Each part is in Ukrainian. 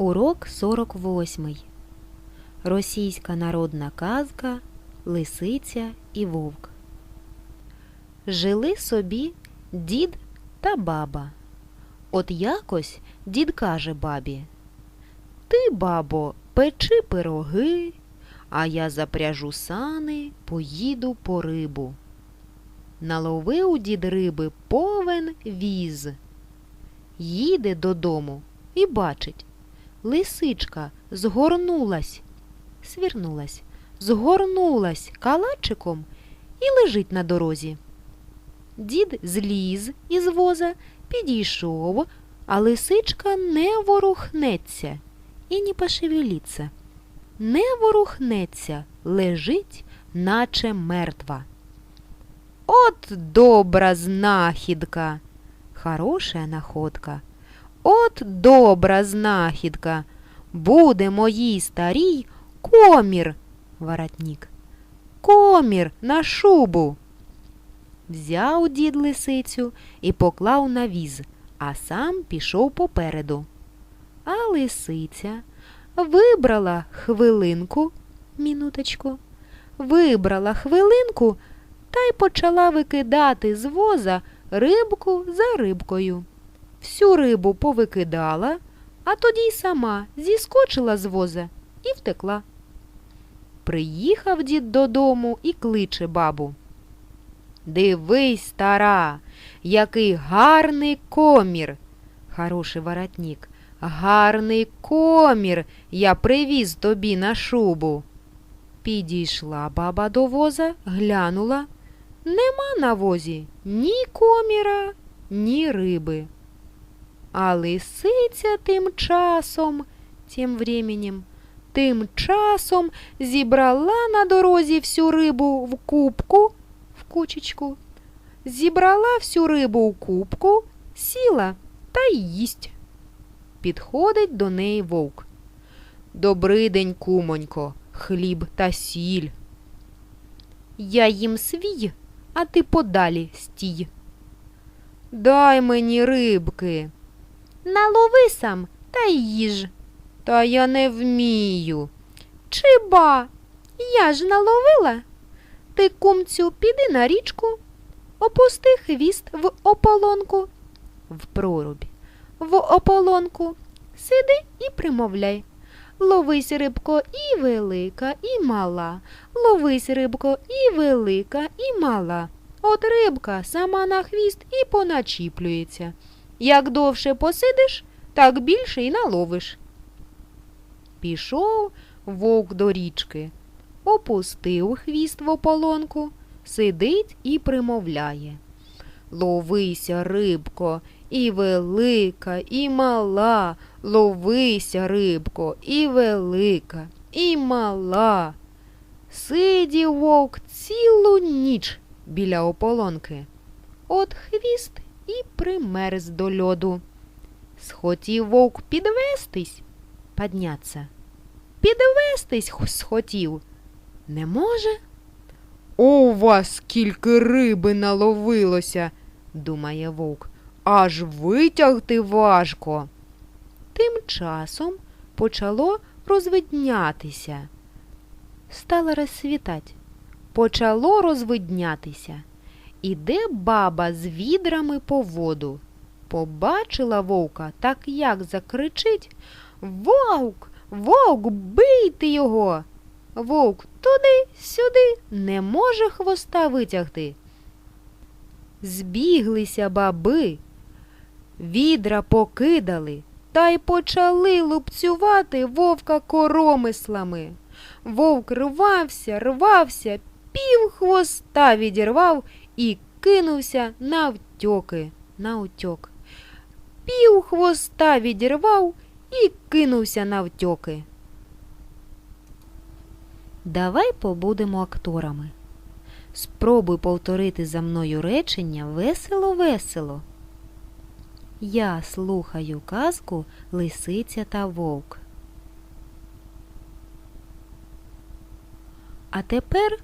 Урок 48. Російська народна казка Лисиця і вовк. Жили собі дід та баба. От якось дід каже бабі Ти, бабо, печи пироги, а я запряжу сани, поїду по рибу. Наловив дід риби повен віз. Їде додому і бачить. Лисичка згорнулась, свірнулась, згорнулась калачиком і лежить на дорозі. Дід зліз із воза, підійшов, а лисичка не ворухнеться і не пошевеліться. Не ворухнеться, лежить, наче мертва. От добра знахідка, хороша находка. От добра знахідка. Буде моїй старій комір, воротник. Комір на шубу. Взяв дід лисицю і поклав на віз, а сам пішов попереду. А лисиця вибрала хвилинку, мінуточку, вибрала хвилинку та й почала викидати з воза рибку за рибкою всю рибу повикидала, а тоді й сама зіскочила з воза і втекла. Приїхав дід додому і кличе бабу. Дивись, стара, який гарний комір. Хороший воротник, гарний комір я привіз тобі на шубу. Підійшла баба до воза, глянула. Нема на возі ні коміра, ні риби. А лисиця тим часом, тим временем, тим часом зібрала на дорозі всю рибу в кубку, в кучечку, зібрала всю рибу в кубку, сіла та їсть. Підходить до неї вовк. Добрий день, кумонько, хліб та сіль. Я їм свій, а ти подалі стій. Дай мені рибки. Налови сам та їж. Та я не вмію. Чи ба? Я ж наловила. Ти, кумцю, піди на річку, опусти хвіст в ополонку, в прорубі, в ополонку. Сиди і примовляй. Ловись, рибко, і велика, і мала. Ловись, рибко, і велика, і мала. От рибка сама на хвіст і поначіплюється. Як довше посидиш, так більше й наловиш. Пішов вовк до річки, опустив хвіст в ополонку, сидить і примовляє. Ловися, рибко, і велика, і мала, ловися, рибко, і велика, і мала. Сидів вовк цілу ніч біля ополонки. От хвіст і примерз до льоду. Схотів вовк підвестись, подняться. Підвестись схотів. Не може? О, у вас скільки риби наловилося, думає вовк, аж витягти важко. Тим часом почало розвиднятися. Стало розсвітать. Почало розвиднятися. Іде баба з відрами по воду. Побачила вовка, так як закричить Вовк, вовк, бийте його. Вовк туди, сюди не може хвоста витягти. Збіглися баби, відра покидали та й почали лупцювати вовка коромислами. Вовк рвався, рвався, пів хвоста відірвав і кинувся навтьоки, наутьок. Пів хвоста відірвав і кинувся навтьоки. Давай побудемо акторами. Спробуй повторити за мною речення весело-весело. Я слухаю казку Лисиця та вовк. А тепер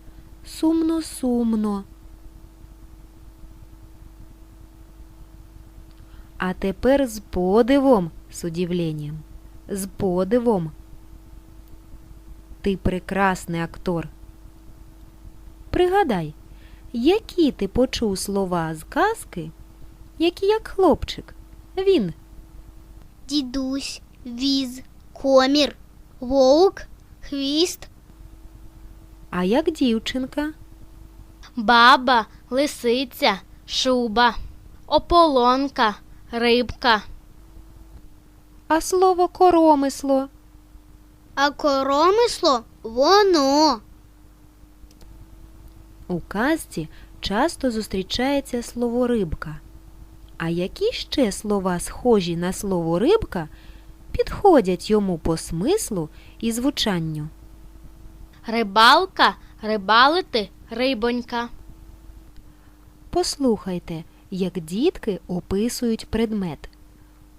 сумно-сумно. А тепер з подивом, з удивленням. з подивом. Ти прекрасний актор. Пригадай, які ти почув слова з казки, які як хлопчик. Він Дідусь, віз, комір, вовк, хвіст, А як дівчинка? Баба, лисиця, шуба, ополонка, рибка. А слово коромисло. а коромисло воно. У казці часто зустрічається слово рибка. А які ще слова, схожі на слово рибка, підходять йому по смислу і звучанню? Рибалка, рибалити, рибонька. Послухайте, як дітки описують предмет.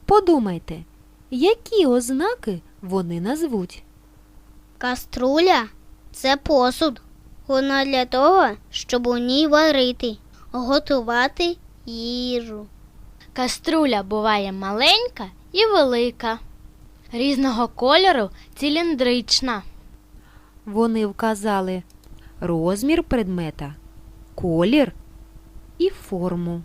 Подумайте, які ознаки вони назвуть. Каструля це посуд. Вона для того, щоб у ній варити, готувати їжу. Каструля буває маленька і велика. Різного кольору циліндрична. Вони вказали розмір предмета, колір і форму.